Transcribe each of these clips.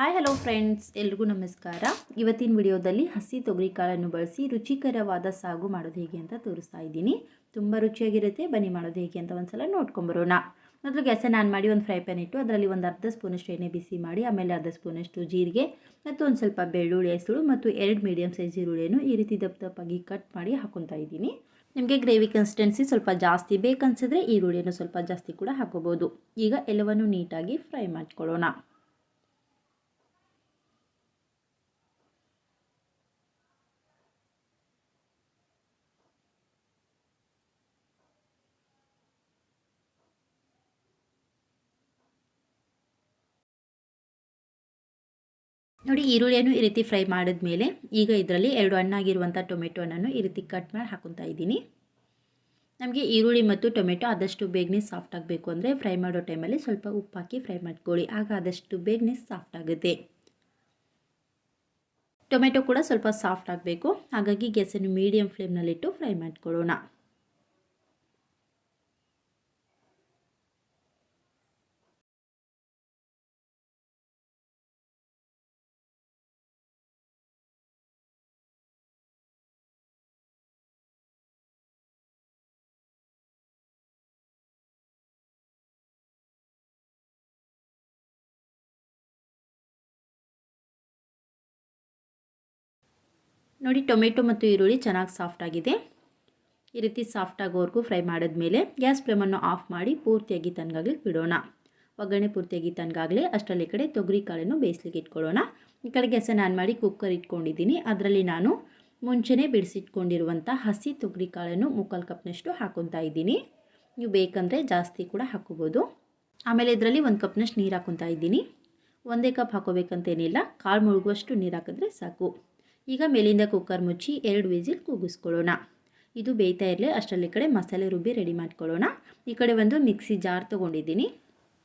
Hi hello friends ಎಲ್ರಿಗೂ ನಮಸ್ಕಾರ. ಇವತ್ತಿನ ವಿಡಿಯೋದಲ್ಲಿ ಹಸಿ ತೊಗರಿಕಾಳನ್ನು ಬಳಸಿ ರುಚಿಕರವಾದ ಸಾಗು ಮಾಡೋದು ಹೇಗೆ ಅಂತ ತೋರಿಸ್ತಾ ಇದ್ದೀನಿ. ತುಂಬ ರುಚಿಯಾಗಿರುತ್ತೆ. ಬನ್ನಿ ಮಾಡೋದು ಹೇಗೆ ಅಂತ ಒಂದ್ಸಲ ನೋಡ್ಕೊಂಬರೋಣ. ಮೊದಲು ಗ್ಯಾಸನ್ನು ಆನ್ ಮಾಡಿ ಒಂದು ಫ್ರೈ ಪ್ಯಾನ್ ಇಟ್ಟು ಅದರಲ್ಲಿ ಒಂದು ಅರ್ಧ ಸ್ಪೂನಷ್ಟು ಎಣ್ಣೆ ಬಿಸಿ ಮಾಡಿ, ಆಮೇಲೆ ಅರ್ಧ ಸ್ಪೂನಷ್ಟು ಜೀರಿಗೆ ಮತ್ತು ಒಂದು ಸ್ವಲ್ಪ ಬೆಳ್ಳುಳ್ಳಿ ಹೆಸರು ಮತ್ತು ಎರಡು ಮೀಡಿಯಮ್ ಸೈಜ್ ಈರುಳ್ಳಿಯನ್ನು ಈ ರೀತಿ ದಪ್ಪ ದಪ್ಪಾಗಿ ಕಟ್ ಮಾಡಿ ಹಾಕೊತಾ ಇದ್ದೀನಿ. ನಿಮಗೆ ಗ್ರೇವಿ ಕನ್ಸಿಸ್ಟೆನ್ಸಿ ಸ್ವಲ್ಪ ಜಾಸ್ತಿ ಬೇಕನ್ಸಿದ್ರೆ ಈರುಳ್ಳಿಯನ್ನು ಸ್ವಲ್ಪ ಜಾಸ್ತಿ ಕೂಡ ಹಾಕೋಬೋದು. ಈಗ ಎಲ್ಲವನ್ನು ನೀಟಾಗಿ ಫ್ರೈ ಮಾಡ್ಕೊಳ್ಳೋಣ. ನೋಡಿ, ಈರುಳ್ಳಿಯನ್ನು ಈ ರೀತಿ ಫ್ರೈ ಮಾಡಿದ ಮೇಲೆ ಈಗ ಇದರಲ್ಲಿ ಎರಡು ಹಣ್ಣಾಗಿರುವಂಥ ಟೊಮೆಟೊ ಹಣ್ಣನ್ನು ಈ ರೀತಿ ಕಟ್ ಮಾಡಿ ಹಾಕೊತಾ ಇದ್ದೀನಿ. ನಮಗೆ ಈರುಳ್ಳಿ ಮತ್ತು ಟೊಮೆಟೊ ಆದಷ್ಟು ಬೇಗನೆ ಸಾಫ್ಟ್ ಆಗಬೇಕು ಅಂದರೆ ಫ್ರೈ ಮಾಡೋ ಟೈಮಲ್ಲಿ ಸ್ವಲ್ಪ ಉಪ್ಪು ಹಾಕಿ ಫ್ರೈ ಮಾಡ್ಕೊಳ್ಳಿ. ಆಗ ಆದಷ್ಟು ಬೇಗನೆ ಸಾಫ್ಟ್ ಆಗುತ್ತೆ. ಟೊಮೆಟೊ ಕೂಡ ಸ್ವಲ್ಪ ಸಾಫ್ಟ್ ಆಗಬೇಕು. ಹಾಗಾಗಿ ಗ್ಯಾಸನ್ನು ಮೀಡಿಯಮ್ ಫ್ಲೇಮ್ನಲ್ಲಿಟ್ಟು ಫ್ರೈ ಮಾಡ್ಕೊಳ್ಳೋಣ. ನೋಡಿ, ಟೊಮೆಟೊ ಮತ್ತು ಈರುಳ್ಳಿ ಚೆನ್ನಾಗಿ ಸಾಫ್ಟ್ ಆಗಿದೆ. ಈ ರೀತಿ ಸಾಫ್ಟ್ ಆಗೋವರೆಗೂ ಫ್ರೈ ಮಾಡಿದ್ಮೇಲೆ ಗ್ಯಾಸ್ ಫ್ಲೇಮನ್ನು ಆಫ್ ಮಾಡಿ ಪೂರ್ತಿಯಾಗಿ ತನಗಾಗ್ಲಿ ಬಿಡೋಣ. ಒಗ್ಗರಣೆ ಪೂರ್ತಿಯಾಗಿ ತನಗಾಗಲಿ ಅಷ್ಟರಲ್ಲಿ ಕಡೆ ತೊಗರಿ ಕಾಳನ್ನು ಬೇಯಿಸ್ಲಿಕ್ಕೆ ಇಟ್ಕೊಳ್ಳೋಣ. ಈ ಕಡೆ ಗ್ಯಾಸನ್ನು ಆನ್ ಮಾಡಿ ಕುಕ್ಕರ್ ಇಟ್ಕೊಂಡಿದ್ದೀನಿ. ಅದರಲ್ಲಿ ನಾನು ಮುಂಚೆನೇ ಬಿಡಿಸಿಟ್ಕೊಂಡಿರುವಂಥ ಹಸಿ ತೊಗರಿ ಕಾಳನ್ನು ಮುಕ್ಕಾಲು ಕಪ್ನಷ್ಟು ಹಾಕೊತಾ ಇದ್ದೀನಿ. ನೀವು ಬೇಕಂದರೆ ಜಾಸ್ತಿ ಕೂಡ ಹಾಕೋಬೋದು ಆಮೇಲೆ ಇದರಲ್ಲಿ ಒಂದು ಕಪ್ನಷ್ಟು ನೀರು ಹಾಕೊತಾ ಇದ್ದೀನಿ. ಒಂದೇ ಕಪ್ ಹಾಕೋಬೇಕಂತೇನಿಲ್ಲ ಕಾಳು ಮುಳುಗುವಷ್ಟು ನೀರು ಹಾಕಿದ್ರೆ ಸಾಕು. ಈಗ ಮೇಲಿಂದ ಕುಕ್ಕರ್ ಮುಚ್ಚಿ ಎರಡು ವಿಸಿಲ್ ಕೂಗಿಸ್ಕೊಳ್ಳೋಣ. ಇದು ಬೇಯ್ತಾ ಇರಲಿ, ಅಷ್ಟರಲ್ಲಿ ಕಡೆ ಮಸಾಲೆ ರುಬ್ಬಿ ರೆಡಿ ಮಾಡ್ಕೊಳ್ಳೋಣ. ಈ ಕಡೆ ಒಂದು ಮಿಕ್ಸಿ ಜಾರ್ ತೊಗೊಂಡಿದ್ದೀನಿ.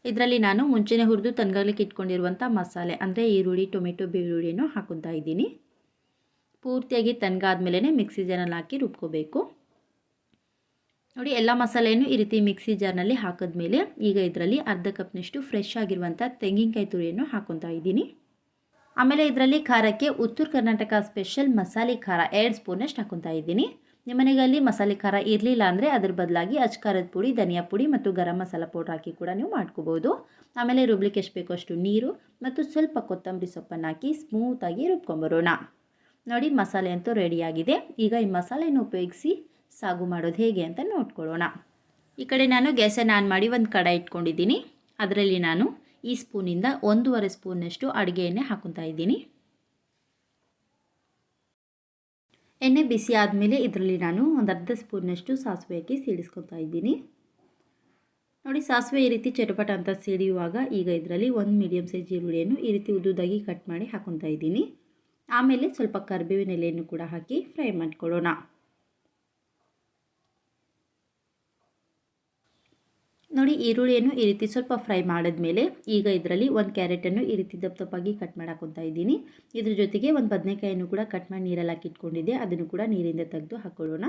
ಇದರಲ್ಲಿ ನಾನು ಮುಂಚೆನೇ ಹುರಿದು ತನ್ಗಾಗ್ಲಿಕ್ಕೆ ಇಟ್ಕೊಂಡಿರುವಂಥ ಮಸಾಲೆ, ಅಂದರೆ ಈರುಳ್ಳಿ, ಟೊಮೆಟೊ, ಬೆಳ್ಳುಳ್ಳಿಯನ್ನು ಹಾಕುತ್ತಾ ಇದ್ದೀನಿ. ಪೂರ್ತಿಯಾಗಿ ತನ್ಗಾದ್ಮೇಲೆ ಮಿಕ್ಸಿ ಜಾರಲ್ಲಿ ಹಾಕಿ ರುಬ್ಕೋಬೇಕು. ನೋಡಿ, ಎಲ್ಲ ಮಸಾಲೆಯನ್ನು ಈ ರೀತಿ ಮಿಕ್ಸಿ ಜಾರ್ನಲ್ಲಿ ಹಾಕಿದ್ಮೇಲೆ ಈಗ ಇದರಲ್ಲಿ ಅರ್ಧ ಕಪ್ನಷ್ಟು ಫ್ರೆಶ್ ಆಗಿರುವಂಥ ತೆಂಗಿನಕಾಯಿ ತುರಿಯನ್ನು ಹಾಕೊತಾ ಇದ್ದೀನಿ. ಆಮೇಲೆ ಇದರಲ್ಲಿ ಖಾರಕ್ಕೆ ಉತ್ತರ ಕರ್ನಾಟಕ ಸ್ಪೆಷಲ್ ಮಸಾಲೆ ಖಾರ ಎರಡು ಸ್ಪೂನಷ್ಟು ಹಾಕೊತಾ ಇದ್ದೀನಿ. ನಿಮ್ಮ ಮನೆಯಲ್ಲಿ ಮಸಾಲೆ ಖಾರ ಇರಲಿಲ್ಲ ಅಂದರೆ ಅದ್ರ ಬದಲಾಗಿ ಅಚ್ಕಾರದ ಪುಡಿ, ಧನಿಯಾ ಪುಡಿ ಮತ್ತು ಗರಂ ಮಸಾಲ ಪೌಡ್ರ್ ಹಾಕಿ ಕೂಡ ನೀವು ಮಾಡ್ಕೋಬೋದು. ಆಮೇಲೆ ರುಬ್ಲಿಕ್ಕೆ ಎಷ್ಟು ಬೇಕೋ ಅಷ್ಟು ನೀರು ಮತ್ತು ಸ್ವಲ್ಪ ಕೊತ್ತಂಬರಿ ಸೊಪ್ಪನ್ನು ಹಾಕಿ ಸ್ಮೂತಾಗಿ ರುಬ್ಕೊಂಬರೋಣ. ನೋಡಿ ಮಸಾಲೆ ಅಂತೂ ರೆಡಿಯಾಗಿದೆ ಈಗ ಈ ಮಸಾಲೆಯನ್ನು ಉಪಯೋಗಿಸಿ ಸಾಗು ಮಾಡೋದು ಹೇಗೆ ಅಂತ ನೋಡ್ಕೊಳ್ಳೋಣ. ಈ ಕಡೆ ನಾನು ಗ್ಯಾಸನ್ನು ಆನ್ ಮಾಡಿ ಒಂದು ಕಡ ಇಟ್ಕೊಂಡಿದ್ದೀನಿ. ಅದರಲ್ಲಿ ನಾನು ಈ ಸ್ಪೂನಿಂದ ಒಂದೂವರೆ ಸ್ಪೂನಷ್ಟು ಅಡುಗೆ ಎಣ್ಣೆ ಹಾಕೊತಾ ಇದ್ದೀನಿ. ಎಣ್ಣೆ ಬಿಸಿ ಆದಮೇಲೆ ಇದರಲ್ಲಿ ನಾನು ಒಂದು ಅರ್ಧ ಸ್ಪೂನಷ್ಟು ಸಾಸಿವೆ ಹಾಕಿ ಸೀಡಿಸ್ಕೊತಾ ಇದ್ದೀನಿ. ನೋಡಿ, ಸಾಸಿವೆ ಈ ರೀತಿ ಚಟಪಟ ಅಂತ ಸಿಡಿಯುವಾಗ ಈಗ ಇದರಲ್ಲಿ ಒಂದು ಮೀಡಿಯಮ್ ಸೈಜ್ ಈರುಳ್ಳಿಯನ್ನು ಈ ರೀತಿ ಉದ್ದುದಾಗಿ ಕಟ್ ಮಾಡಿ ಹಾಕೊತಾ ಇದ್ದೀನಿ. ಆಮೇಲೆ ಸ್ವಲ್ಪ ಕರಿಬೇವಿನ ಎಲೆಯನ್ನು ಕೂಡ ಹಾಕಿ ಫ್ರೈ ಮಾಡ್ಕೊಳ್ಳೋಣ. ನೋಡಿ ಈರುಳ್ಳಿಯನ್ನು ಈ ರೀತಿ ಸ್ವಲ್ಪ ಫ್ರೈ ಮಾಡಿದ್ಮೇಲೆ ಈಗ ಇದರಲ್ಲಿ ಒಂದು ಕ್ಯಾರೆಟನ್ನು ಈ ರೀತಿ ದಪ್ಪ ದಪ್ಪಾಗಿ ಕಟ್ ಮಾಡಿ ಹಾಕೊತಾ ಇದ್ದೀನಿ. ಇದ್ರ ಜೊತೆಗೆ ಒಂದು ಬದನೆಕಾಯನ್ನು ಕೂಡ ಕಟ್ ಮಾಡಿ ನೀರಲ್ಲಿ ಹಾಕಿಟ್ಕೊಂಡಿದ್ದೆ ಅದನ್ನು ಕೂಡ ನೀರಿಂದ ತೆಗೆದು ಹಾಕೊಳ್ಳೋಣ.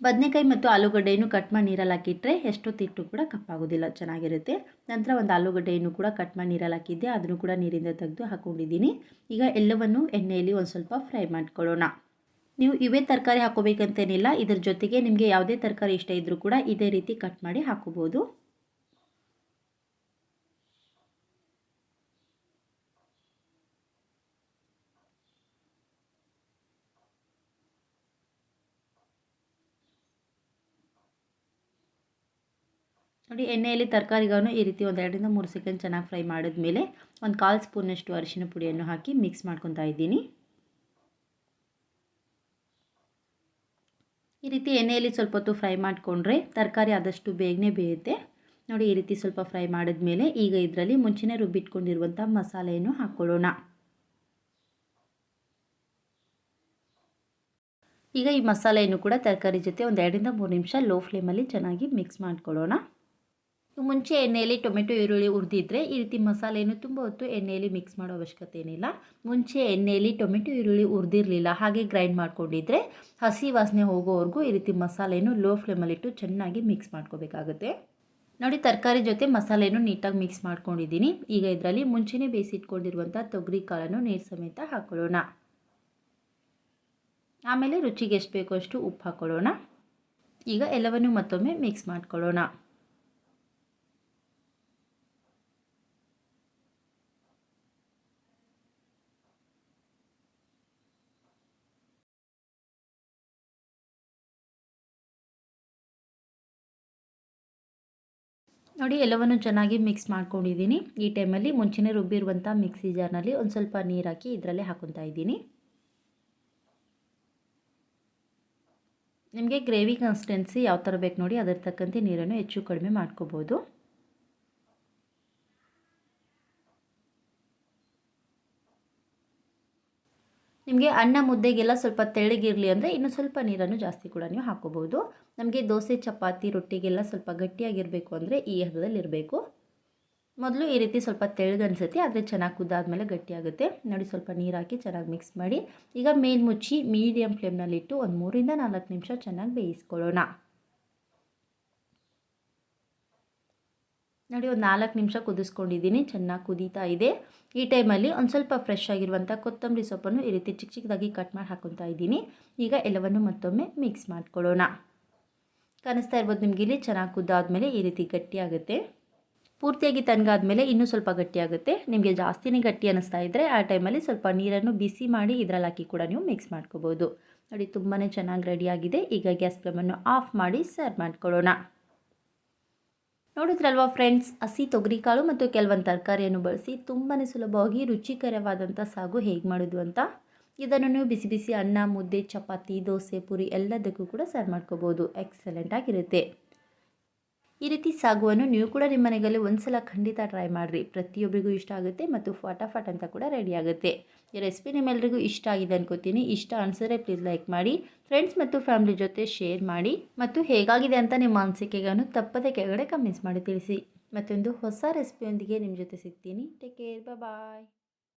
ಬದನೆಕಾಯಿ ಮತ್ತು ಆಲೂಗಡ್ಡೆಯನ್ನು ಕಟ್ ಮಾಡಿ ನೀರಲ್ಲಿ ಹಾಕಿಟ್ರೆ ಎಷ್ಟೊತ್ತಿಟ್ಟು ಕೂಡ ಕಪ್ಪಾಗೋದಿಲ್ಲ, ಚೆನ್ನಾಗಿರುತ್ತೆ. ನಂತರ ಒಂದು ಆಲೂಗಡ್ಡೆಯನ್ನು ಕೂಡ ಕಟ್ ಮಾಡಿ ನೀರಲ್ಲಿ ಹಾಕಿದ್ದೆ. ಅದನ್ನು ಕೂಡ ನೀರಿಂದ ತೆಗೆದು ಹಾಕ್ಕೊಂಡಿದ್ದೀನಿ ಈಗ ಎಲ್ಲವನ್ನು ಎಣ್ಣೆಯಲ್ಲಿ ಒಂದು ಸ್ವಲ್ಪ ಫ್ರೈ ಮಾಡ್ಕೊಳ್ಳೋಣ. ನೀವು ಇವೇ ತರಕಾರಿ ಹಾಕೋಬೇಕಂತೇನಿಲ್ಲ, ಇದ್ರ ಜೊತೆಗೆ ನಿಮಗೆ ಯಾವುದೇ ತರಕಾರಿ ಇಷ್ಟ ಇದ್ದರೂ ಕೂಡ ಇದೇ ರೀತಿ ಕಟ್ ಮಾಡಿ ಹಾಕೋಬೋದು. ನೋಡಿ, ಎಣ್ಣೆಯಲ್ಲಿ ತರಕಾರಿಗಳನ್ನು ಈ ರೀತಿ ಒಂದು ಎರಡರಿಂದ ಮೂರು ಸೆಕೆಂಡ್ ಚೆನ್ನಾಗಿ ಫ್ರೈ ಮಾಡಿದ್ಮೇಲೆ ಒಂದು ಕಾಲು ಸ್ಪೂನಷ್ಟು ಅರಿಶಿನ ಪುಡಿಯನ್ನು ಹಾಕಿ ಮಿಕ್ಸ್ ಮಾಡ್ಕೊತಾ ಇದ್ದೀನಿ. ಈ ರೀತಿ ಎಣ್ಣೆಯಲ್ಲಿ ಸ್ವಲ್ಪ ಹೊತ್ತು ಫ್ರೈ ಮಾಡಿಕೊಂಡ್ರೆ ತರಕಾರಿ ಆದಷ್ಟು ಬೇಗನೆ ಬೇಯುತ್ತೆ. ನೋಡಿ, ಈ ರೀತಿ ಸ್ವಲ್ಪ ಫ್ರೈ ಮಾಡಿದ್ಮೇಲೆ ಈಗ ಇದರಲ್ಲಿ ಮುಂಚೆನೇ ರುಬ್ಬಿಟ್ಕೊಂಡಿರುವಂಥ ಮಸಾಲೆಯನ್ನು ಹಾಕ್ಕೊಳ್ಳೋಣ. ಈಗ ಈ ಮಸಾಲೆಯನ್ನು ಕೂಡ ತರಕಾರಿ ಜೊತೆ ಒಂದು ಎರಡರಿಂದ ಮೂರು ನಿಮಿಷ ಲೋ ಫ್ಲೇಮಲ್ಲಿ ಚೆನ್ನಾಗಿ ಮಿಕ್ಸ್ ಮಾಡ್ಕೊಳ್ಳೋಣ. ಮುಂಚೆ ಎಣ್ಣೆಯಲ್ಲಿ ಟೊಮೆಟೊ ಈರುಳ್ಳಿ ಉರಿದಿದ್ರೆ ಈ ರೀತಿ ಮಸಾಲೆಯನ್ನು ತುಂಬ ಹೊತ್ತು ಎಣ್ಣೆಯಲ್ಲಿ ಮಿಕ್ಸ್ ಮಾಡೋ ಅವಶ್ಯಕತೆ ಏನಿಲ್ಲ. ಮುಂಚೆ ಎಣ್ಣೆಯಲ್ಲಿ ಟೊಮೆಟೊ ಈರುಳ್ಳಿ ಉರಿದಿರಲಿಲ್ಲ ಹಾಗೆ ಗ್ರೈಂಡ್ ಮಾಡ್ಕೊಂಡಿದ್ರೆ ಹಸಿ ವಾಸನೆ ಹೋಗೋವರೆಗೂ ಈ ರೀತಿ ಮಸಾಲೆಯನ್ನು ಲೋ ಫ್ಲೇಮಲ್ಲಿಟ್ಟು ಚೆನ್ನಾಗಿ ಮಿಕ್ಸ್ ಮಾಡ್ಕೋಬೇಕಾಗುತ್ತೆ. ನೋಡಿ ತರಕಾರಿ ಜೊತೆ ಮಸಾಲೆಯನ್ನು ನೀಟಾಗಿ ಮಿಕ್ಸ್ ಮಾಡ್ಕೊಂಡಿದ್ದೀನಿ. ಈಗ ಇದರಲ್ಲಿ ಮುಂಚೆನೇ ಬೇಯಿಸಿಟ್ಕೊಂಡಿರುವಂಥ ತೊಗರಿ ಕಾಳನ್ನು ನೀರು ಸಮೇತ ಹಾಕೊಳ್ಳೋಣ. ಆಮೇಲೆ ರುಚಿಗೆ ಎಷ್ಟು ಬೇಕೋ ಅಷ್ಟು ಉಪ್ಪು ಹಾಕೊಳ್ಳೋಣ. ಈಗ ಎಲ್ಲವನ್ನು ಮತ್ತೊಮ್ಮೆ ಮಿಕ್ಸ್ ಮಾಡ್ಕೊಳ್ಳೋಣ. ನೋಡಿ, ಎಲ್ಲವನ್ನು ಚೆನ್ನಾಗಿ ಮಿಕ್ಸ್ ಮಾಡ್ಕೊಂಡಿದ್ದೀನಿ. ಈ ಟೈಮಲ್ಲಿ ಮುಂಚೆನೇ ರುಬ್ಬಿರುವಂಥ ಮಿಕ್ಸಿ ಜಾರ್ನಲ್ಲಿ ಒಂದು ಸ್ವಲ್ಪ ನೀರು ಹಾಕಿ ಇದರಲ್ಲೇ ಹಾಕೊತಾ ಇದ್ದೀನಿ. ನಿಮಗೆ ಗ್ರೇವಿ ಕನ್ಸಿಸ್ಟೆನ್ಸಿ ಯಾವ ಥರ ಬೇಕು ನೋಡಿ, ಅದರ ತಕ್ಕಂತೆ ನೀರನ್ನು ಹೆಚ್ಚು ಕಡಿಮೆ ಮಾಡ್ಕೋಬೋದು. ನಿಮಗೆ ಅನ್ನ ಮುದ್ದೆಗೆಲ್ಲ ಸ್ವಲ್ಪ ತೆಳ್ಳಗಿರಲಿ ಅಂದರೆ ಇನ್ನು ಸ್ವಲ್ಪ ನೀರನ್ನು ಜಾಸ್ತಿ ಕೂಡ ನೀವು ಹಾಕೋಬೋದು ನಮಗೆ ದೋಸೆ, ಚಪಾತಿ, ರೊಟ್ಟಿಗೆಲ್ಲ ಸ್ವಲ್ಪ ಗಟ್ಟಿಯಾಗಿರಬೇಕು ಅಂದರೆ ಈ ಹದದಲ್ಲಿರಬೇಕು ಮೊದಲು ಈ ರೀತಿ ಸ್ವಲ್ಪ ತೆಳ್ಳಗನ್ಸುತ್ತೆ ಆದರೆ ಚೆನ್ನಾಗಿ ಕುದ್ದಾದಮೇಲೆ ಗಟ್ಟಿಯಾಗುತ್ತೆ. ನೋಡಿ ಸ್ವಲ್ಪ ನೀರು ಹಾಕಿ ಚೆನ್ನಾಗಿ ಮಿಕ್ಸ್ ಮಾಡಿ. ಈಗ ಮೇಲ್ಮುಚ್ಚಿ ಮೀಡಿಯಮ್ ಫ್ಲೇಮ್ನಲ್ಲಿಟ್ಟು ಒಂದು ಮೂರಿಂದ ನಾಲ್ಕು ನಿಮಿಷ ಚೆನ್ನಾಗಿ ಬೇಯಿಸ್ಕೊಳ್ಳೋಣ. ನೋಡಿ, ಒಂದು ನಾಲ್ಕು ನಿಮಿಷ ಕುದಿಸ್ಕೊಂಡಿದ್ದೀನಿ. ಚೆನ್ನಾಗಿ ಕುದೀತಾ ಇದೆ. ಈ ಟೈಮಲ್ಲಿ ಒಂದು ಸ್ವಲ್ಪ ಫ್ರೆಶ್ ಆಗಿರುವಂಥ ಕೊತ್ತಂಬರಿ ಸೊಪ್ಪನ್ನು ಈ ರೀತಿ ಚಿಕ್ಕ ಚಿಕ್ಕದಾಗಿ ಕಟ್ ಮಾಡಿ ಹಾಕೊತಾ ಇದ್ದೀನಿ. ಈಗ ಎಲ್ಲವನ್ನು ಮತ್ತೊಮ್ಮೆ ಮಿಕ್ಸ್ ಮಾಡ್ಕೊಳ್ಳೋಣ. ಕಾಣಿಸ್ತಾ ಇರ್ಬೋದು ನಿಮಗೆ ಇಲ್ಲಿ ಚೆನ್ನಾಗಿ ಕುದ್ದಾದ್ಮೇಲೆ ಈ ರೀತಿ ಗಟ್ಟಿಯಾಗುತ್ತೆ. ಪೂರ್ತಿಯಾಗಿ ತಣ್ಣಗಾದ್ಮೇಲೆ ಇನ್ನೂ ಸ್ವಲ್ಪ ಗಟ್ಟಿಯಾಗುತ್ತೆ. ನಿಮಗೆ ಜಾಸ್ತಿನೇ ಗಟ್ಟಿ ಅನ್ನಿಸ್ತಾ ಇದ್ದರೆ ಆ ಟೈಮಲ್ಲಿ ಸ್ವಲ್ಪ ನೀರನ್ನು ಬಿಸಿ ಮಾಡಿ ಇದರಲ್ಲಿ ಹಾಕಿ ಕೂಡ ನೀವು ಮಿಕ್ಸ್ ಮಾಡ್ಕೋಬೋದು. ನೋಡಿ ತುಂಬಾ ಚೆನ್ನಾಗಿ ರೆಡಿಯಾಗಿದೆ ಈಗ ಗ್ಯಾಸ್ ಫ್ಲೇಮನ್ನು ಆಫ್ ಮಾಡಿ ಸರ್ವ್ ಮಾಡ್ಕೊಳ್ಳೋಣ. ನೋಡಿದ್ರಲ್ವಾ ಫ್ರೆಂಡ್ಸ್, ಹಸಿ ತೊಗರಿಕಾಳು ಮತ್ತು ಕೆಲವೊಂದು ತರಕಾರಿಯನ್ನು ಬಳಸಿ ತುಂಬಾ ಸುಲಭವಾಗಿ ರುಚಿಕರವಾದಂಥ ಸಾಗು ಹೇಗೆ ಮಾಡೋದು ಅಂತ. ಇದನ್ನು ನೀವು ಬಿಸಿ ಬಿಸಿ ಅನ್ನ, ಮುದ್ದೆ, ಚಪಾತಿ, ದೋಸೆ, ಪುರಿ ಎಲ್ಲದಕ್ಕೂ ಕೂಡ ಸರ್ವ್ ಮಾಡ್ಕೋಬೋದು. ಎಕ್ಸಲೆಂಟ್ ಆಗಿರುತ್ತೆ. ಈ ರೀತಿ ಸಾಗುವನ್ನು ನೀವು ಕೂಡ ನಿಮ್ಮ ಮನೆಯಲ್ಲಿ ಒಂದ್ಸಲ ಖಂಡಿತ ಟ್ರೈ ಮಾಡಿರಿ. ಪ್ರತಿಯೊಬ್ಬರಿಗೂ ಇಷ್ಟ ಆಗುತ್ತೆ ಮತ್ತು ಫಟಾಫಟ್ ಅಂತ ಕೂಡ ರೆಡಿ ಆಗುತ್ತೆ. ಈ ರೆಸಿಪಿ ನಿಮ್ಮೆಲ್ಲರಿಗೂ ಇಷ್ಟ ಆಗಿದೆ ಅನ್ಕೋತೀನಿ. ಇಷ್ಟ ಅನಿಸಿದ್ರೆ ಪ್ಲೀಸ್ ಲೈಕ್ ಮಾಡಿ ಫ್ರೆಂಡ್ಸ್ ಮತ್ತು ಫ್ಯಾಮಿಲಿ ಜೊತೆ ಶೇರ್ ಮಾಡಿ ಮತ್ತು ಹೇಗಾಗಿದೆ ಅಂತ ನಿಮ್ಮ ಅನಿಸಿಕೆಗಳನ್ನು ತಪ್ಪದೆ ಕೆಳಗಡೆ ಕಮೆಂಟ್ಸ್ ಮಾಡಿ ತಿಳಿಸಿ. ಮತ್ತೊಂದು ಹೊಸ ರೆಸಿಪಿಯೊಂದಿಗೆ ನಿಮ್ಮ ಜೊತೆ ಸಿಗ್ತೀನಿ. Take care bye